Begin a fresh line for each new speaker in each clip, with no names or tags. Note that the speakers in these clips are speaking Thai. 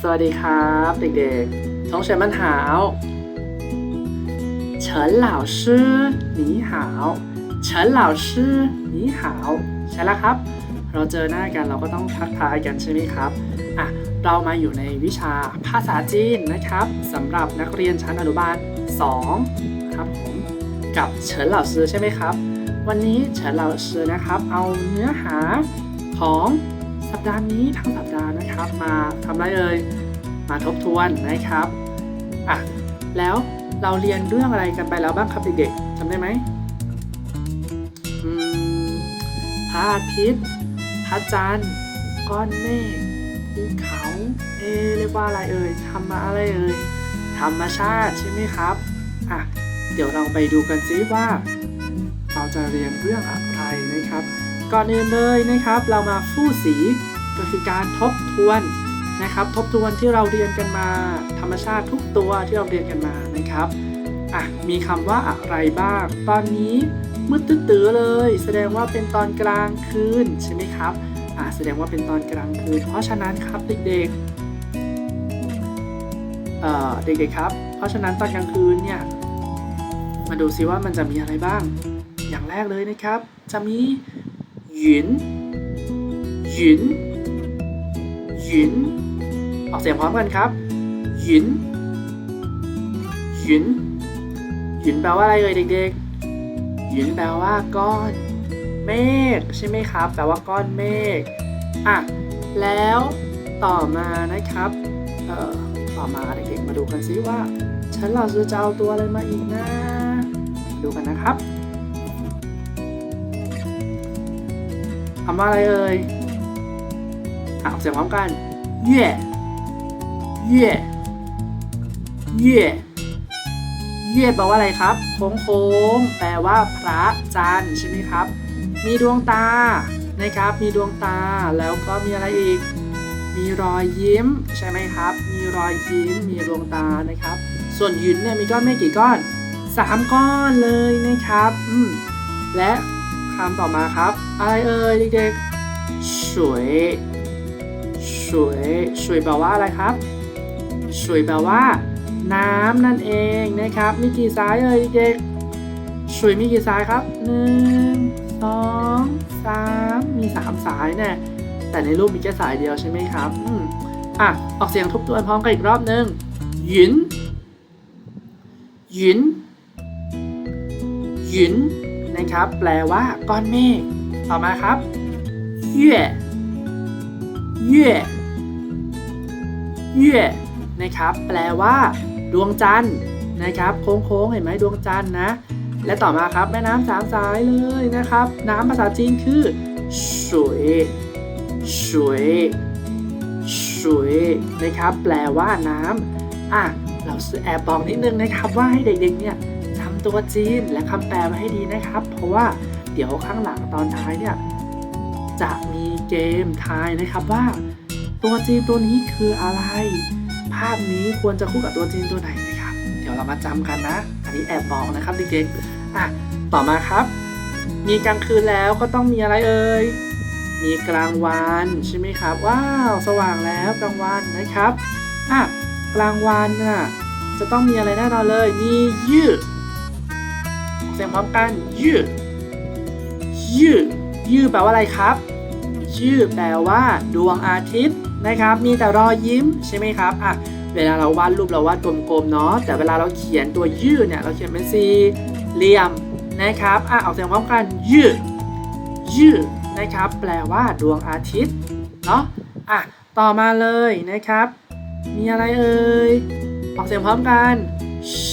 สวัสดีครับเด็กๆ同学们好陈老师你好陈老师你好ใช่แล้วครับ เราเจอหน้ากันเราก็ต้องทักทายกันใช่ไหมครับอ่ะเรามาอยู่ในวิชาภาษาจีนนะครับสำหรับนักเรียนชั้นอนุบาล2ครับผมกับเฉินเหล่าซือใช่ไหมครับ วันนี้เฉินเหล่าซือนะครับ เอาเนื้อหาของ สัปดาห์นี้ทั้งสัปดาห์นะครับ มาทำอะไรเอ่ยมาทบทวนนะครับอะแล้วเราเรียนเรื่องอะไรกันไปแล้วบ้างครับเด็กๆจำได้ไหมพระอาทิตย์พระจันทร์ก้อนเมฆภูเขา เอเรียกว่าอะไรเอ่ยทำมาอะไรเอ่ยธรรมชาติใช่ไหมครับอะเดี๋ยวเราไปดูกันซิว่า เราจะเรียนเรื่องอะไรนะครับ ก่อนอื่นเลยนะครับ เรามาฟู่สีก็คือการทบทวนนะครับ ทบทวนที่เราเรียนกันมา ธรรมชาติทุกตัวที่เราเรียนกันมานะครับอะมีคำว่าอะไรบ้าง ตอนนี้มืดตื้อเลย แสดงว่าเป็นตอนกลางคืนใช่ไหมครับอะแสดงว่าเป็นตอนกลางคืน เพราะฉะนั้นครับเด็กๆเอ่อเด็กๆครับ เพราะฉะนั้นตอนกลางคืนเนี่ยมาดูซิว่ามันจะมีอะไรบ้าง อย่างแรกเลยนะครับ จะมี หยินหยินหยินออกเสียงพร้อมกันครับหยินหยินหยินแปลว่าอะไรเอ่ยเด็กๆหยินแปลว่าก้อนเมฆใช่ไหมครับ แปลว่าก้อนเมฆอะแล้วต่อมานะครับเอ่อต่อมาเด็กๆมาดูกันซิว่า ฉันเราจะเอาตัวอะไรมาอีกนะ ดูกันนะครับ คำว่าอะไรเอ่ยอะอกเสียงพร้อมกันเย่เย่เย่เย่แปลว่าอะไรครับ โค้งโค้งแปลว่าพระจันทร์ใช่ไหมครับ มีดวงตานะครับ มีดวงตาแล้วก็มีอะไรอีก มีรอยยิ้มใช่ไหมครับ มีรอยยิ้ม มีดวงตานะครับ ส่วนหยินเนี่ยมีก้อนไม่กี่ก้อนสามก้อนเลยนะครับ อืมและ คำต่อมาครับ อะไรเอ่ยเด็กๆสวยสวยสวยแปลว่าอะไรครับสวยแปลว่า น้ำนั่นเองนะครับ มีกี่สายเอ่ยเด็กๆสวยมีกี่สายครับหนึ่งสองสามมีสามสายเนี่ยแต่ในรูปมีแค่สายเดียวใช่ไหมครับอืมอะออกเสียงทบทวนพร้อมกันอีกรอบหนึ่งหยินหยินหยิน นะครับ แปลว่าก้อนเมฆต่อมาครับเย่เย่เย่นะครับ แปลว่า ดวงจันทร์นะครับ โค้งๆเห็นไหมดวงจันทร์นะ และต่อมาครับแม่น้ำสามสายเลยนะครับ น้ำภาษาจีนคือสวยสวยสวยนะครับ แปลว่าน้ำอะเราซื้อแอบบอกนิดนึงนะครับ ว่าให้เด็กๆเนี่ย ตัวจีนและคำแปลมาให้ดีนะครับ เพราะว่าเดี๋ยวข้างหลังตอนท้ายเนี่ยจะมีเกมทายนะครับว่า ตัวจีนตัวนี้คืออะไร ภาพนี้ควรจะคู่กับตัวจีนตัวไหนนะครับ เดี๋ยวเรามาจำกันนะ อันนี้แอบบอกนะครับเด็กๆอะต่อมาครับ มีกลางคืนแล้วก็ต้องมีอะไรเอ่ยมีกลางวันใช่ไหมครับว้าวสว่างแล้วกลางวันนะครับอะกลางวันน่ะจะต้องมีอะไรแน่นอนเลย มียืด เสียงพร้อมกันยืดยืดยืดแปลว่าอะไรครับยืดแปลว่า ดวงอาทิตย์นะครับ มีแต่รอยยิ้มใช่ไหมครับอะเวลาเราวาดรูปเราวาดกลมๆเนาะแต่เวลาเราเขียนตัวยืดเนี่ยเราเขียนเป็นสี่เหลี่ยมนะครับอะออกเสียงพร้อมกันยืดยืดนะครับ แปลว่าดวงอาทิตย์เนาะอะต่อมาเลยนะครับ มีอะไรเอ่ยออกเสียงพร้อมกัน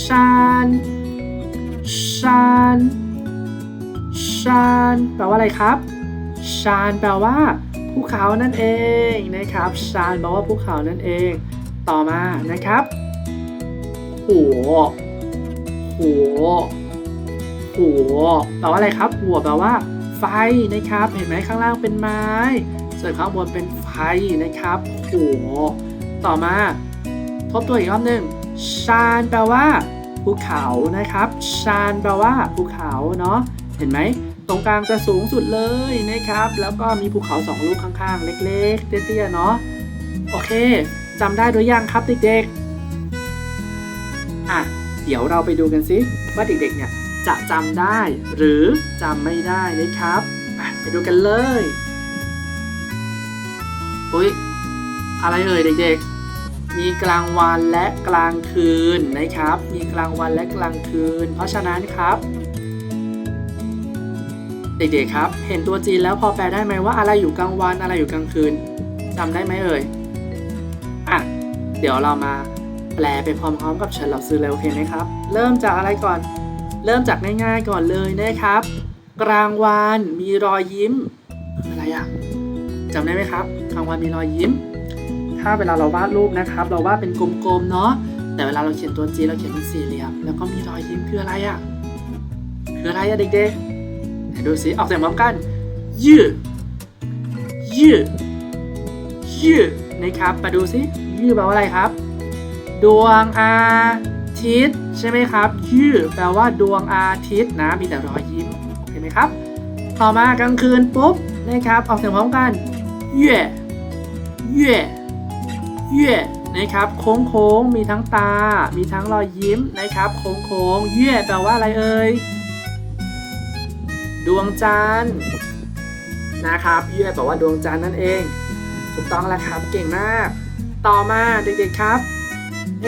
ชาน ชานชานแปลว่าอะไรครับชานแปลว่าภูเขานั่นเองนะครับชานแปลว่าภูเขานั่นเอง ต่อมานะครับหัวหัวหัวแปลว่าอะไรครับหัวแปลว่า ไฟนะครับ เห็นไหมข้างล่างเป็นไม้ ส่วนข้างบนเป็นไฟนะครับหัวต่อมา ทบตัวอีกรอบหนึ่งชานแปลว่า ภูเขานะครับ ชานแปลว่าภูเขาเนาะเห็นไหมตรงกลางจะสูงสุดเลยนะครับ แล้วก็มีภูเขาสองลูกข้างๆ เล็ก ๆ เตี้ยๆเนาะโอเคจำได้หรือยังครับเด็กๆอะเดี๋ยวเราไปดูกันซิว่าเด็กๆเนี่ยจะจำได้หรือจำไม่ได้นะครับไปดูกันเลยอุ้ยอะไรเอ่ยเด็กๆ มีกลางวันและกลางคืนนะครับ มีกลางวันและกลางคืน เพราะฉะนั้นครับ เด็กๆครับ เห็นตัวจีนแล้วพอแปลได้ไหมว่าอะไรอยู่กลางวันอะไรอยู่กลางคืนจำได้ไหมเอ่ยอะเดี๋ยวเรามาแปลไปพร้อมๆกับเฉินเหล่าซื้อเลยโอเคไหมครับ เริ่มจากอะไรก่อน เริ่มจากง่ายๆก่อนเลยนะครับ กลางวันมีรอยยิ้ม อะไรอะจำได้ไหมครับ กลางวันมีรอยยิ้ม ถ้าเวลาเราวาดรูปนะครับ เราวาดเป็นกลมๆเนาะแต่เวลาเราเขียนตัวจีเราเขียนเป็นสี่เหลี่ยมแล้วก็มีรอยยิ้มคืออะไรอะคืออะไรอะเด็กๆไหนดูสิออกเสียงพร้อมกันยืดยืดยืดนะครับมาดูสิยืดแปลว่าอะไรครับ ดวงอาทิตย์ใช่ไหมครับ ยืดแปลว่าดวงอาทิตย์นะ มีแต่รอยยิ้มโอเคไหมครับ ต่อมากลางคืนปุ๊บนะครับออกเสียงพร้อมกันเย่เย่ เย่นะครับโค้งโค้งมีทั้งตา มีทั้งรอยยิ้มนะครับโค้งโค้งเย่แปลว่าอะไรเอ่ยดวงจันทร์นะครับเย่แปลว่าดวงจันทร์นั่นเอง ถูกต้องแล้วครับเก่งมาก ต่อมาเด็กๆครับ เอ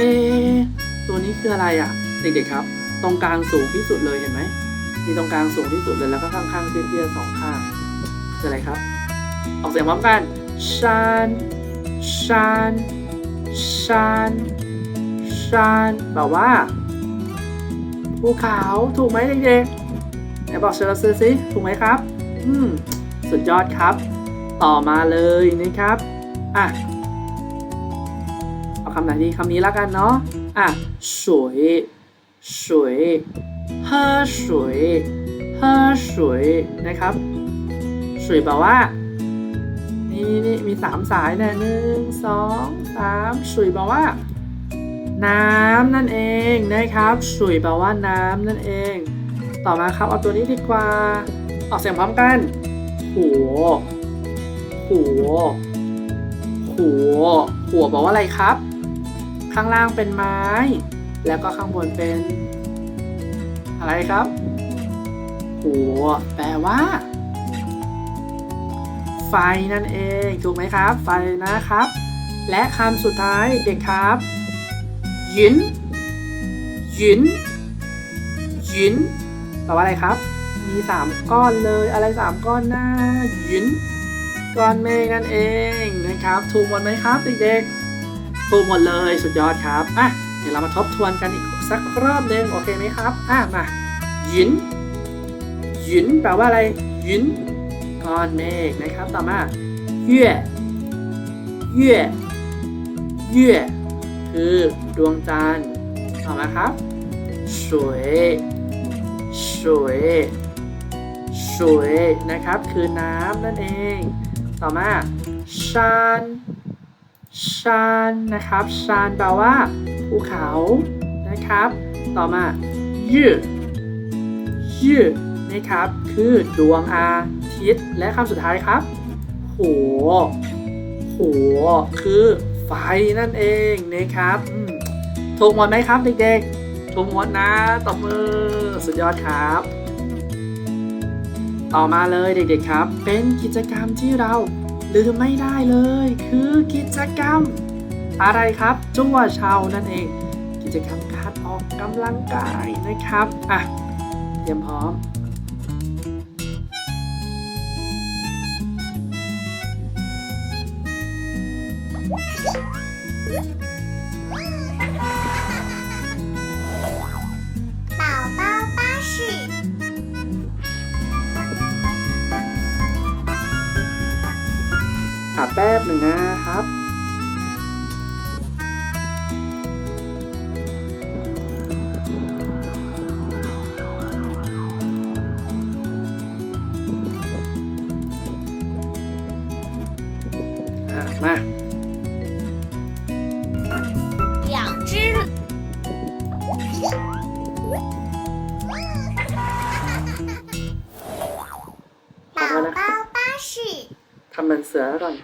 ตัวนี้คืออะไรอะ เด็กๆครับ ตรงกลางสูงที่สุดเลยเห็นไหมมีตรงกลางสูงที่สุดเลยแล้วก็ข้างๆเตี้ยๆสองข้างคืออะไรครับ ออกเสียงพร้อมกันชัน 山านนชานแบบว่าภูเขาถูกไหมเด็กๆไหนบอกเชลซื้อสิถูกไหมครับ อืม สุดยอดครับ ต่อมาเลยนะครับ อะ เอาคำไหนดีคำนี้แล้วกันเนาะ อะสวยสวยเฮ้อสวยเฮ้อสวยนะครับสวยแปลว่า นี่นี่มีสามสายเนี่ยหนึ่งสองสาม水แปลว่า น้ำนั่นเองนะครับ水แปลว่าน้ำนั่นเอง ต่อมาครับเอาตัวนี้ดีกว่า ออกเสียงพร้อมกันหัวหัวหัวหัวบอกว่าอะไรครับ ข้างล่างเป็นไม้ แล้วก็ข้างบนเป็น อะไรครับ หัวแปลว่า ไฟนั่นเอง ถูกไหมครับ ไฟนะครับ และคำสุดท้ายเด็กครับหยินหยินหยินแปลว่าอะไรครับ มีสามก้อนเลยอะไรสามก้อนหน้าหยินก้อนเมฆนั่นเองนะครับ ถูกหมดไหมครับเด็กๆถูกหมดเลยสุดยอดครับอะเดี๋ยวเรามาทบทวนกันอีกสักรอบหนึ่งโอเคไหมครับอะมาหยินหยินแปลว่าอะไรหยิน ก้อนเมฆนะครับ ต่อมาเยื่อเยื่อเยื่อคือดวงจันทร์ต่อมาครับสวยสวยสวยนะครับ คือน้ำนั่นเอง ต่อมาชานชานนะครับชานแปลว่าภูเขานะครับ ต่อมายืดยืดนะครับ คือดวงอา ทิตย์และคำสุดท้ายครับหัวหัวคือไฟนั่นเองนะครับถูกหมดไหมครับเด็กๆถูกหมดนะตบมือสุดยอดครับ ต่อมาเลยเด็กๆครับ เป็นกิจกรรมที่เราลืมไม่ได้เลย คือกิจกรรม อะไรครับจั่วเชานั่นเอง กิจกรรมการออกกำลังกายนะครับอะเตรียมพร้อม
宝宝巴士。
อ่ะแป๊บหนึ่งนะครับ ทำเหมือนเสือก่อน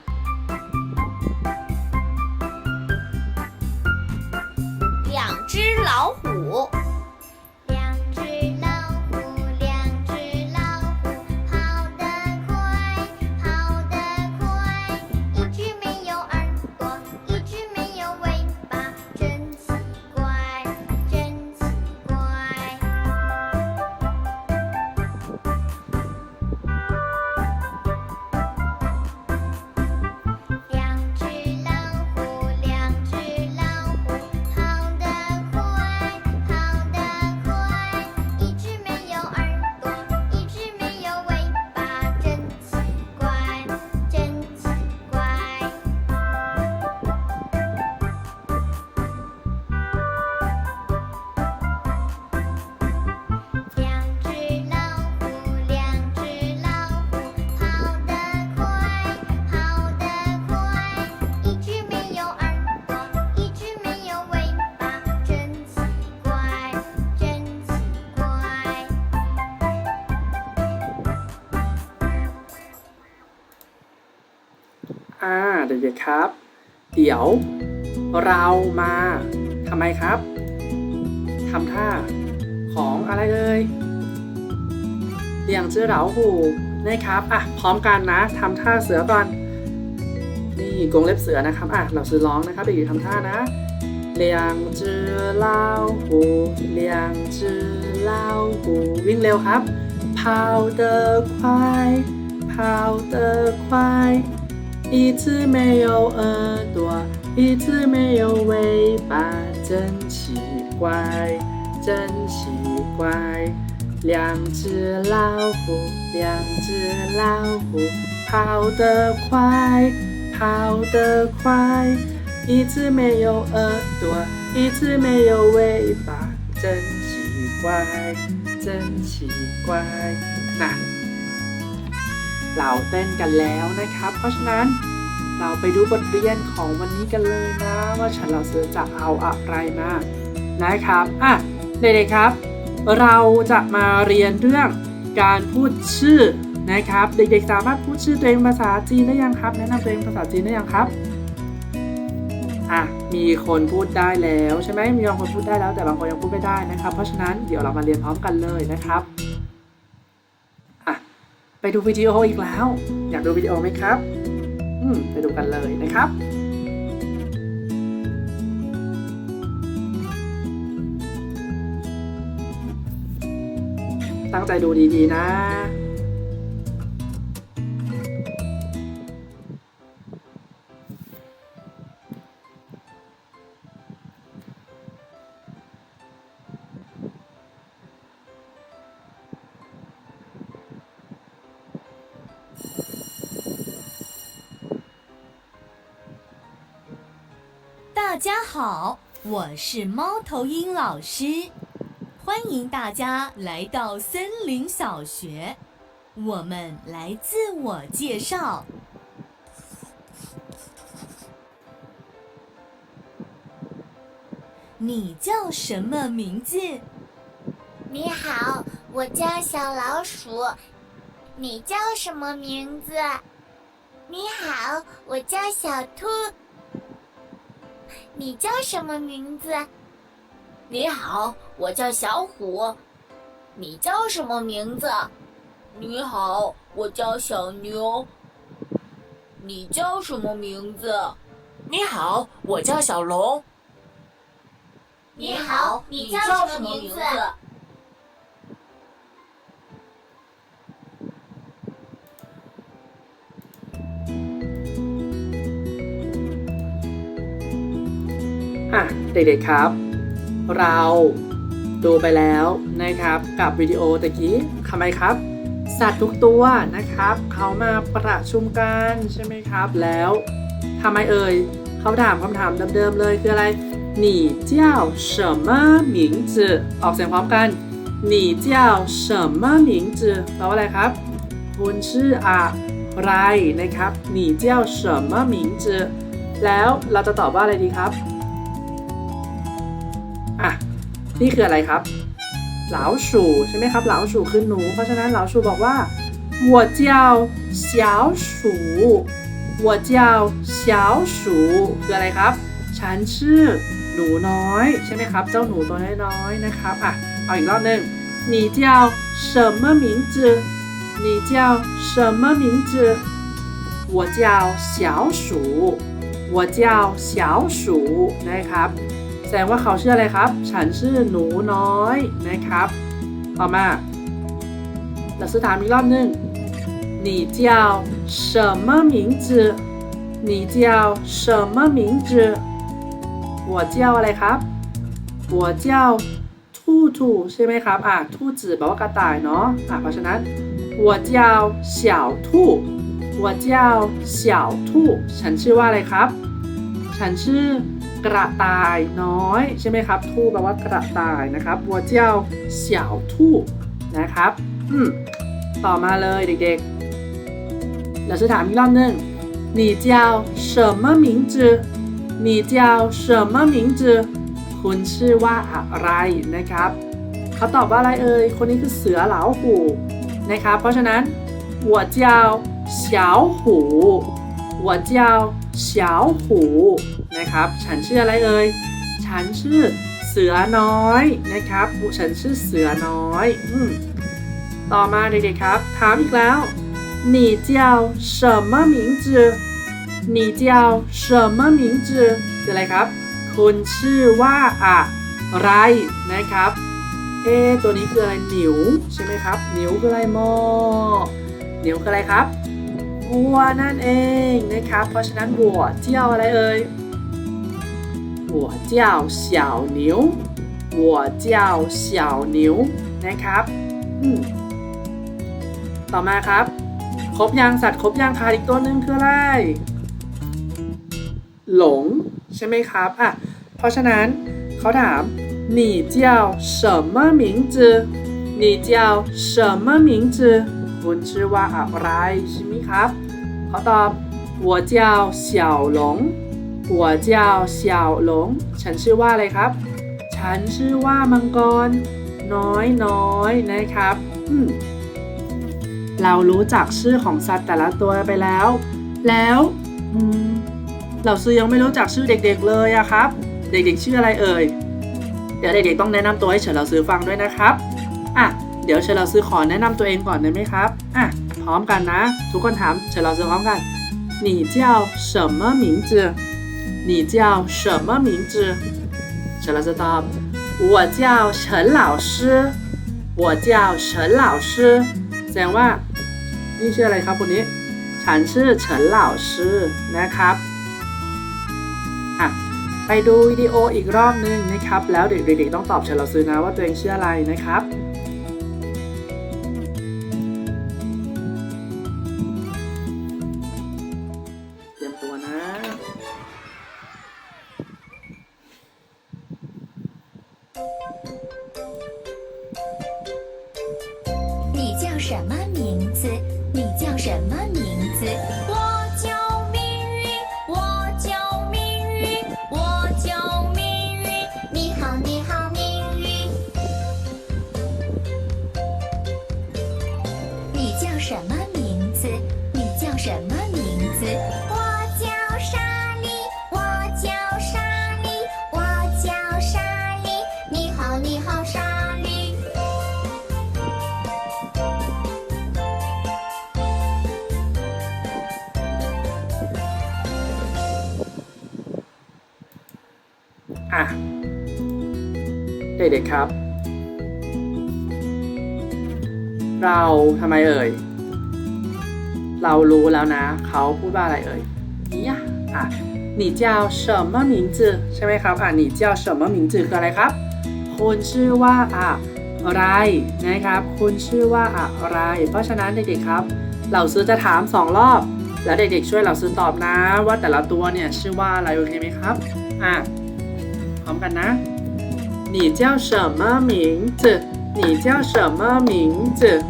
ด็กครับ เดี๋ยวเรามาทำไมครับทำท่าของอะไรเลยเลียงเจื้อเหลาหูนะครับอะพร้อมกันนะทำท่าเสือก่อนนี่กงเล็บเสือนะครับอะเราซื้อร้องนะครับเด็กๆทำท่านะเลียงเจื้อเหลาหูเลียงเจื้อเหลาหูวิ่งเร็วครับเผาเตอควายเผาเตอควาย 一只没有耳朵，一只没有尾巴，真奇怪，真奇怪。两只老虎，两只老虎，跑得快，跑得快。一只没有耳朵，一只没有尾巴，真奇怪，真奇怪。那。 เราเต้นกันแล้วนะครับ เพราะฉะนั้นเราไปดูบทเรียนของวันนี้กันเลยนะ ว่าฉันเราซื้อจะเอาอะไรมานะครับอะเด็กๆครับ เราจะมาเรียนเรื่องการพูดชื่อนะครับ เด็กๆสามารถพูดชื่อตัวเองภาษาจีนได้ยังครับ แนะนำตัวเองภาษาจีนได้ยังครับอะมีคนพูดได้แล้วใช่ไหมมีบางคนพูดได้แล้วแต่บางคนยังพูดไม่ได้นะครับ เพราะฉะนั้นเดี๋ยวเรามาเรียนพร้อมกันเลยนะครับ ไปดูวิดีโออีกแล้ว อยากดูวิดีโอไหมครับ อืม ไปดูกันเลยนะครับ ตั้งใจดูดีๆนะ
好，我是猫头鹰老师，欢迎大家来到森林小学。我们来自我介绍。你叫什么名字？
你好，我叫小老鼠。你叫什么名字？你好，我叫小兔。你叫什么名字？
你好，我叫小虎。你叫什么名字？你好，我叫小牛。你叫什么名字？你好，我叫小龙。
你好，你
你
叫
叫什么名
字？
อ่ะ เด็กๆครับ เราดูไปแล้วนะครับกับวิดีโอตะกี้ทำไมครับ สัตว์ทุกตัวนะครับ เขามาประชุมกันใช่ไหมครับ แล้วทำไมเอ่ยเขาถามคำถามเดิมๆเลยคืออะไร你叫什么名字ออกเสียงพร้อมกัน你叫什么名字แปลว่าอะไรครับ คุณชื่ออะไรนะครับ你叫什么名字แล้วเราจะตอบว่าอะไรดีครับ นี่คืออะไรครับ เหลาสูใช่ไหมครับ เหลาสูคือหนู เพราะฉะนั้นเหลาสูบอกว่า我叫小鼠我叫小鼠คืออะไรครับ ฉันชื่อ หนูน้อยใช่ไหมครับ เจ้าหนูตัวน้อยๆนะครับอ่ะเอาอีกรอบหนึ่ง你叫什么名字你叫什么名字我叫小鼠我叫小鼠นะครับ แสดงว่าเขาชื่ออะไรครับ ฉันชื่อหนูน้อยนะครับ ต่อมาเราจะถามอีกรอบหนึ่ง你叫什么名字你叫什么名字我叫อะไรครับ 我叫兔兔ใช่ไหมครับอ่ะ兔子แปลว่ากระต่ายเนาะอ่ะเพราะฉะนั้น我叫小兔我叫小兔ฉันชื่อว่าอะไรครับ ฉันชื่อ กระต่ายน้อยใช่ไหมครับ ทู่แปลว่ากระต่ายนะครับวัวเจ้าเสี่ยวทู่นะครับอืมต่อมาเลยเด็กๆเราจะถามอีกรอบหนึ่ง你叫什么名字你叫什么名字คุณชื่อว่าอะไรนะครับเขาตอบว่าอะไรเอ่ยคนนี้คือเสือเหลาหูนะครับ เพราะฉะนั้น我叫小虎我叫小虎 นะครับ ฉันชื่ออะไรเอ่ย ฉันชื่อเสือน้อยนะครับ ฉันชื่อเสือน้อยอืมต่อมาเด็กๆครับ ถามอีกแล้ว你叫什么名字你叫什么名字คืออะไรครับ คุณชื่อว่าอะไรนะครับ เอะตัวนี้คืออะไรหนิวใช่ไหมครับ หนิวคืออะไรโมหนิวคืออะไรครับ วัวนั่นเองนะครับ เพราะฉะนั้นวัวเจ้าอะไรเอ่ย วัวเจ้า小牛วัวเจ้า小牛นะครับอืมต่อมาครับ ครบยังสัตว์ครบยังขาดอีกตัวหนึ่งคืออะไร หลงใช่ไหมครับอ่ะเพราะฉะนั้นเขาถาม你叫什么名字你叫什么名字คุณชื่อว่าอะไรใช่ไหมครับเขาตอบ我叫小龙 我叫小龙ฉันชื่อว่าอะไรครับ ฉันชื่อว่ามังกร น้อยน้อยนะครับอืมเรารู้จักชื่อของสัตว์แต่ละตัวไปแล้ว แล้วอืมเราซื้อยังไม่รู้จักชื่อเด็กๆเลยอะครับ เด็กๆชื่ออะไรเอ่ย เดี๋ยวเด็กๆต้องแนะนำตัวให้เฉินเราซื้อฟังด้วยนะครับ อ่ะ เดี๋ยวเฉินเราซื้อขอแนะนำตัวเองก่อนได้ไหมครับ อ่ะ พร้อมกันนะ ทุกคนถามเฉินเราซื้อพร้อมกัน你叫什么名字 你叫什么名字เฉินเราซื้อตอบ我叫陈老师我叫陈老师แสดงว่า นี่ชื่ออะไรครับคนนี้ ฉันชื่อเฉินเหล่าชื่อนะครับ อ่ะ ไปดูวิดีโออีกรอบนึงนะครับ แล้วเด็กๆต้องตอบเฉินเหล่าซื้อนะว่าตัวเองชื่ออะไรนะครับ เด็กๆครับ เราทำไมเอ่ย เรารู้แล้วนะ เขาพูดว่าอะไรเอ่ยนี่อ่ะอ่ะ你叫什么名字ใช่ไหมครับ อ่ะ你叫什么名字คืออะไรครับ คุณชื่อว่าอะไรนะครับ คุณชื่อว่าอะไร เพราะฉะนั้นเด็กๆครับ เราซื้อจะถามสองรอบ แล้วเด็กๆช่วยเราซื้อตอบนะ ว่าแต่ละตัวเนี่ยชื่อว่าอะไรโอเคไหมครับ อ่ะ พร้อมกันนะ 你叫什么名字你叫什么名字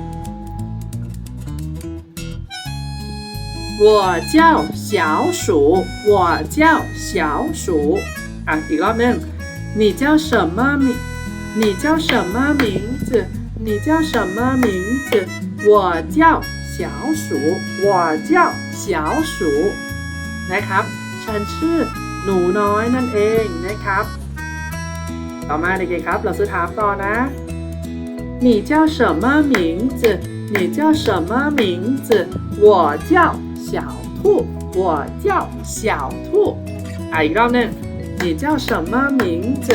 我叫小鼠我叫小鼠อ่ะอีกรอบหนึง你叫什么名你叫什么名字你叫什么名字我叫小鼠我叫小鼠นะครับ ฉันชื่อหนูน้อยนั่นเองนะครับ ต่อมาเด็กๆครับเราซื้อถามต่อนะ你叫什么名字你叫什么名字我叫小兔我叫小兔อ่ะอีกรอบหนึง你叫什么名字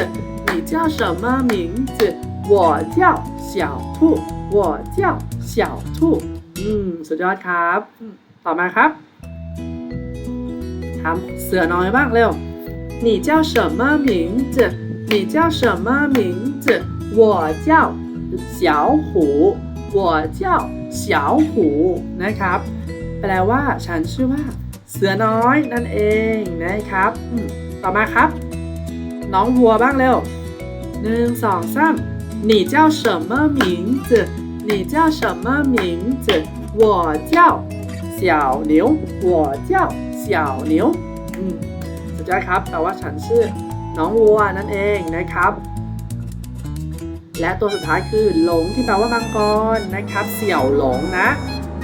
你叫什么名字我叫小兔我叫小兔อืมสุดยอดครับอืมต่อมาครับถามเสือน้อยบ้างเร็ว你叫什么名字 你叫什么名字我叫小虎我叫小虎นะครับ แปลว่าฉันชื่อว่า เสือน้อยนั่นเองนะครับอืมต่อมาครับ น้องวัวบ้างเร็วหนึ่งสองสาม你叫什么名字你叫什么名字我叫小牛我叫小牛อืมสุดยอดครับแปลว่าฉันชื่อ น้องวัวนั่นเองนะครับ และตัวสุดท้ายคือหลงที่แปลว่ามังกรนะครับ เสี่ยวหลงนะ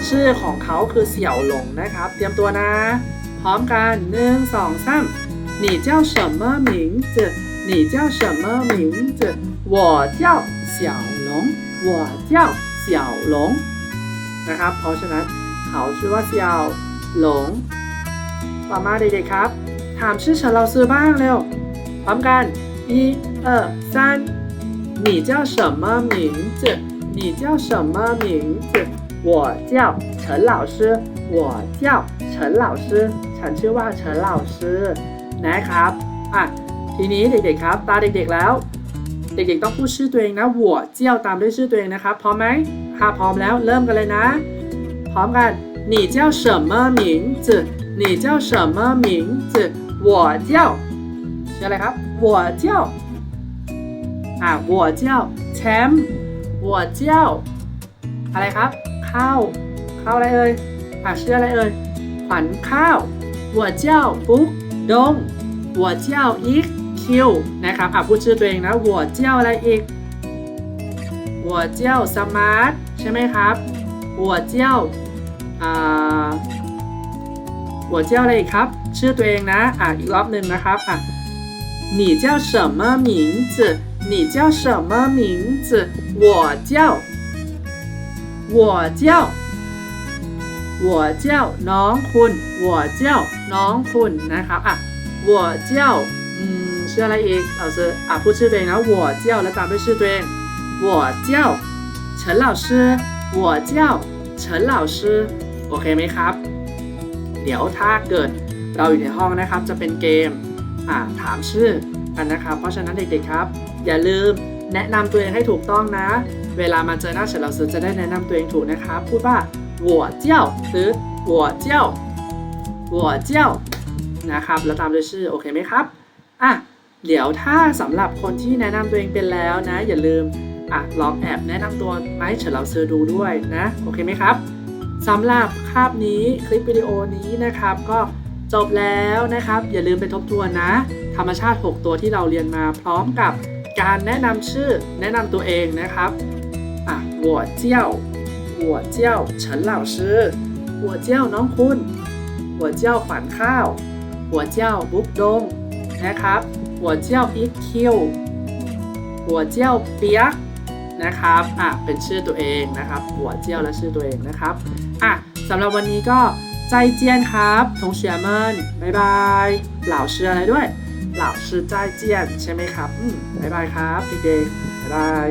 ชื่อของเขาคือเสี่ยวหลงนะครับ เตรียมตัวนะ พร้อมกันหนึ่งสองสาม你叫什么名字你叫什么名字我叫小龙我叫小龙นะครับ เพราะฉะนั้นเขาชื่อว่าเสี่ยวหลง ต่อมาเด็กๆครับ ถามชื่อเฉนเราซื้อบ้างเร็ว พร้อมกัน一二三你叫什么名字你叫什么名字我叫陈老师我叫陈老师ฉันชื่อว่าเฉินเหล่าชื่อนะครับอ่ะทีนี้เด็กๆครับ ตาเด็กๆแล้ว เด็กๆต้องพูดชื่อตัวเองนะหัวเจี้ยวตามด้วยชื่อตัวเองนะครับพร้อมไหมถ้าพร้อมแล้วเริ่มกันเลยนะ พร้อมกัน你叫什么名字你叫什么名字我叫 ชื่ออะไรครับหัวเจ้าอ่าหัวเจ้าแชมป์หัวเจ้าอะไรครับข้าวข้าวอะไรเอ่ยอ่าชื่ออะไรเอ่ยขวัญข้าวหัวเจ้าฟุกดงหัวเจ้าอีกคิวนะครับอะพูดชื่อตัวเองนะหัวเจ้าอะไรอีกหัวเจ้าสมาร์ทใช่ไหมครับหัวเจ้าอ่าหัวเจ้าอะไรอีกครับ ชื่อตัวเองนะอะอีกรอบหนึ่งนะครับอะ 你叫什么名字你叫什么名字我叫我叫我叫น้องคุณ我叫น้องคุณนะครับอ่ะ我叫อืมชื่ออะไรอีกเราจะอ่ะพูดชื่อตัวเองนะ我叫แล้วตามด้วยชื่อตัวเอง我叫陈老师我叫陈老师โอเคไหมครับ เดี๋ยวถ้าเกิดเราอยู่ในห้องนะครับ จะเป็นเกมอ่า ถามชื่อกันนะครับ เพราะฉะนั้นเด็กๆครับ อย่าลืมแนะนำตัวเองให้ถูกต้องนะ เวลามาเจอหน้าเฉินาซือจะได้แนะนำตัวเองถูกนะครับ พูดว่าหัวเจ้าหรือหัวเจ้าหัวเจ้านะครับ แล้วตามด้วยชื่อโอเคไหมครับอะเดี๋ยวถ้าสำหรับคนที่แนะนำตัวเองเป็นแล้วนะ อย่าลืมอะลองแอบแนะนำตัวไม้เฉลาเซอร์ดูด้วยนะ โอเคไหมครับสำหรับคาบนี้คลิปวิดีโอนี้นะครับ ก็ จบแล้วนะครับ อย่าลืมไปทบทวนนะ ธรรมชาติ 6 ตัวที่เราเรียนมาพร้อมกับการแนะนำชื่อแนะนำตัวเองนะครับอะหัวเจียวหัวเจียวเฉิน้องคุณหัฝันข้าว หับุ๊กดงนะครับ我叫วเจียคิวหัเปียกนะครับอะเป็นชื่อตัวเองนะครับ หัวเและชื่อตัวเองนะครับอะสำหรับวันนี้ก็ 再见ครับ同学们ชียมับายบายเหล่าเชียรด้วยเหล่ใช่ไหมครับ อืมบครับเด็กๆบายบาย